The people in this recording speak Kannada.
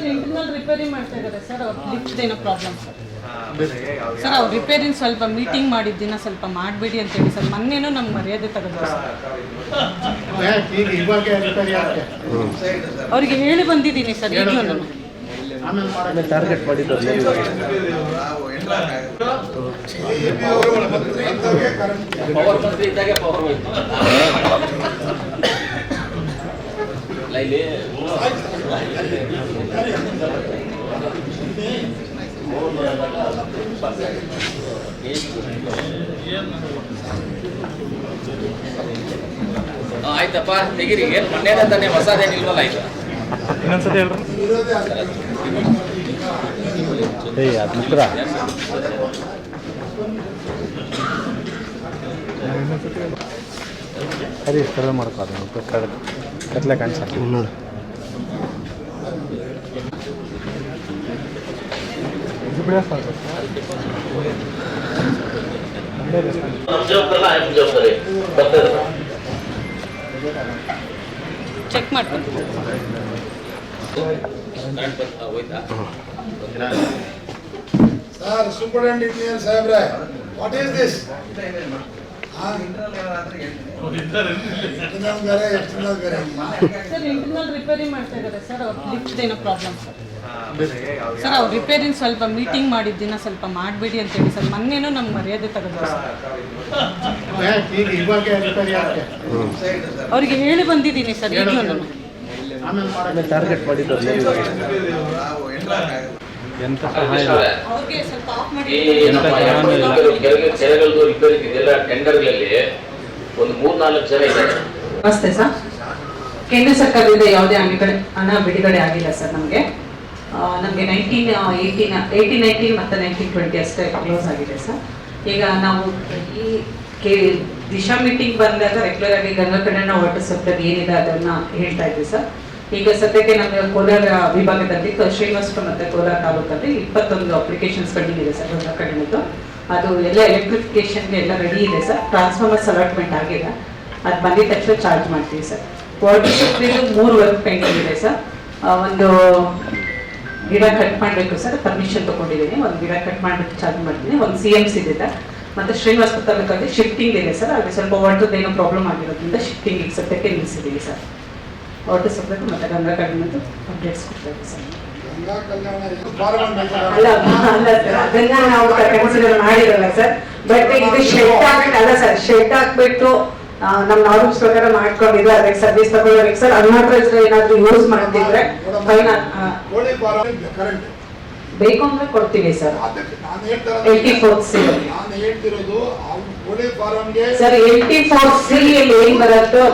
ಸರ್ ಇಂಟರ್ನಲ್ ರಿಪೇರಿ ಮಾಡ್ತಾ ಇದ್ದಾರೆ ಸರ್ ಅವ್ರ ಲಿಫ್ಟ್ ಏನೋ ಪ್ರಾಬ್ಲಮ್ ಸರ್ ಸರ್ ಅವ್ರು ರಿಪೇರಿನ ಸ್ವಲ್ಪ ಮೀಟಿಂಗ್ ಮಾಡಿದ್ದಿನ ಸ್ವಲ್ಪ ಮಾಡಬೇಡಿ ಅಂತ ಹೇಳಿ ಸರ್ ಮೊನ್ನೆನೂ ನಮ್ಗೆ ಮರ್ಯಾದೆ ತೆಗೆದ್ರು ಸರ್. ಈಗ ಇವಾಗ ರಿಪೇರಿ ಆಗುತ್ತೆ ಅವ್ರಿಗೆ ಹೇಳಿ ಬಂದಿದ್ದೀನಿ ಸರ್ ಈಗಲೂ ನಾನು. ಟಾರ್ಗೆಟ್ ಮಾಡಿದ್ದು ಆಯ್ತಪ್ಪ ತೆಗಿರಿ. ಏನ್ ಮೊನ್ನೆ ತಾನೆ ಹೊಸದೇನಿಲ್ವಲ್ಲ ಆಯ್ತಾ ಇನ್ನೊಂದ್ಸತಿ ಹೇಳ್ರಿ. ಏಯ್ ಅದು ಮಿತ್ರ ಅದೇ ಸರ್ವೆ ಮಾಡ್ಕೋ ಅದನ್ನ. ಕತ್ಲೆ ಕಾಣಿಸ ನೋಡಿ. ಚೆಕ್ ಮಾಡ್ಕೊಂಡು ಕರೆಂಟ್ ಬಂತ ಹೋಯ್ತಾ ಸರ್ ಸೂಪರಿಂಟೆಂಡೆಂಟ್ ಇಂಜಿನಿಯರ್ ಸಾಹೇಬ್ರೆ ವಾಟ್ ಈಸ್ ದಿಸ್ ಬೇರೆ ಎಕ್ಸ್ಟರ್ನಲ್ ಬೇರೆ ಸರ್ ಇಂಟರ್ನಲ್ ರಿಪೇರಿ ಮಾಡ್ತಾ ಇದ್ದಾರೆ ಸರ್ ಅವ್ರ ಲಿಫ್ಟ್ ಏನೋ ಪ್ರಾಬ್ಲಮ್ ಸರ್. ಸರ್ ಅವ್ರು ರಿಪೇರಿನ ಸ್ವಲ್ಪ ಮೀಟಿಂಗ್ ಮಾಡಿದ್ದಿನ ಸ್ವಲ್ಪ ಮಾಡಬೇಡಿ ಅಂತ ಹೇಳಿ ಸರ್. ಮೊನ್ನೆನೂ ನಮ್ಗೆ ಮರ್ಯಾದೆ ತೆಗೆದ್ರು ಸರ್. ಅವ್ರಿಗೆ ಹೇಳಿ ಬಂದಿದ್ದೀನಿ ಸರ್ ಈಗಲೂ ನಾನು. ಟಾರ್ಗೆಟ್ ಮಾಡಿದ್ದು ಎಂತ ಸಹಾಯ ಈ ನಮ್ಮ ರಿಪೇರಿ ಇದೆಲ್ಲ ಟೆಂಡರ್ಗಳಲ್ಲಿ ಒಂದು ಮೂರ್ ನಾಲ್ಕು ಜನ ಇದ್ದಾರೆ. ನಮಸ್ತೆ ಸರ್. ಕೇಂದ್ರ ಸರ್ಕಾರದಿಂದ ಯಾವುದೇ ಹಣಗಡೆ ಹಣ ಬಿಡುಗಡೆ ಆಗಿಲ್ಲ ಸರ್ ನಮಗೆ. ನಮಗೆ ನೈನ್ಟೀನ್ ಏಯ್ಟೀನ್ ಏಯ್ಟೀನ್ ನೈನ್ಟೀನ್ ಮತ್ತು ನೈನ್ಟೀನ್ ಟ್ವೆಂಟಿ ಅಷ್ಟೇ ಕ್ಲೋಸ್ ಆಗಿದೆ ಸರ್. ಈಗ ನಾವು ಈ ಕೆ ದಿಶಾ ಮೀಟಿಂಗ್ ಬಂದಾಗ ರೆಗ್ಯುಲರ್ ಆಗಿ ಗಂಗಾ ಕಡೆನ ವಾಟರ್ ಸಪ್ಲೈ ಏನಿದೆ ಅದನ್ನ ಹೇಳ್ತಾ ಇದ್ವಿ ಸರ್. ಈಗ ಸದ್ಯಕ್ಕೆ ನಮ್ಮ ಕೋಲಾರ ವಿಭಾಗದಲ್ಲಿ ಶ್ರೀನಿವಾಸಪುರ ಮತ್ತು ಕೋಲಾರ ತಾಲೂಕಲ್ಲಿ ಇಪ್ಪತ್ತೊಂದು ಅಪ್ಲಿಕೇಶನ್ಸ್ ಕಡಿಮೆ ಇದೆ ಸರ್ ಗಂಗಾ ಕಡೆನದ್ದು. ಅದು ಎಲ್ಲ ಎಲೆಕ್ಟ್ರಿಫಿಕೇಶನ್ಗೆ ಎಲ್ಲ ರೆಡಿ ಇದೆ ಸರ್. ಟ್ರಾನ್ಸ್ಫಾರ್ಮರ್ಸ್ ಅಲಾಟ್ಮೆಂಟ್ ಆಗಿದೆ ಅದು ಬಂದಿದ ತಕ್ಷಣ ಚಾರ್ಜ್ ಮಾಡ್ತೀವಿ ಸರ್. ವಾಟರ್ ಸಪ್ಲೈದು ಮೂರು ವರ್ಕ್ ಪೆಂಡಿಂಗ್ ಇದೆ ಸರ್. ಒಂದು ಗಿಡ ಕಟ್ ಮಾಡಬೇಕು ಸರ್. ಪರ್ಮಿಷನ್ ತಗೊಂಡಿದ್ದೀನಿ. ಒಂದು ಗಿಡ ಕಟ್ ಮಾಡಬೇಕು ಚಾರ್ಜ್ ಮಾಡ್ತೀನಿ. ಒಂದು ಸಿ ಎಂ ಸಿ ಇದೆ ಮತ್ತು ಶ್ರೀನಿವಾಸ ತಾಲೂಕಲ್ಲಿ ಶಿಫ್ಟಿಂಗ್ ಇದೆ ಸರ್. ಅಲ್ಲಿ ಸ್ವಲ್ಪ ವಾಟರ್ದೇನೋ ಪ್ರಾಬ್ಲಮ್ ಆಗಿರೋದ್ರಿಂದ ಶಿಫ್ಟಿಂಗ್ ಸದ್ಯಕ್ಕೆ ನಿಲ್ಲಿಸಿದ್ದೀವಿ ಸರ್. ಮತ್ತು ಗಂಗಾ ಕಡಿಮೆದು ಅಪ್ಡೇಟ್ಸ್ ಸರ್. ಅಲ್ಲ ಅಲ್ಲ ಅದನ್ನ ನಾವು ಕನ್ಸಿಡರ್ ಮಾಡಿರಲ್ಲ ಸರ್. ಬಟ್ ಇದು ಶೆಡ್ ಅಲ್ಲ ಸರ್ ಶೆಡ್ ಹಾಕ್ಬಿಟ್ಟು ಆ, ನಮ್ಮ ನಾರ್ಮ್ಸ್ ಪ್ರಕಾರ ಮಾಡ್ಕೊಂಡಿದ್ರೆ ಅದಕ್ಕೆ ಸರ್ವಿಸ್ ತಗೊಳ್ಳೋರಿಗೆ ಸರ್ ಏನಾದ್ರು ಯೂಸ್ ಮಾಡ್ತಿದ್ರೆ ಫೈನ್ ಬೇಕು ಅಂದ್ರೆ ಕೊಡ್ತೀವಿ sir. Eighty four C sir eighty four C ಏನ್ ಬರುತ್ತೋ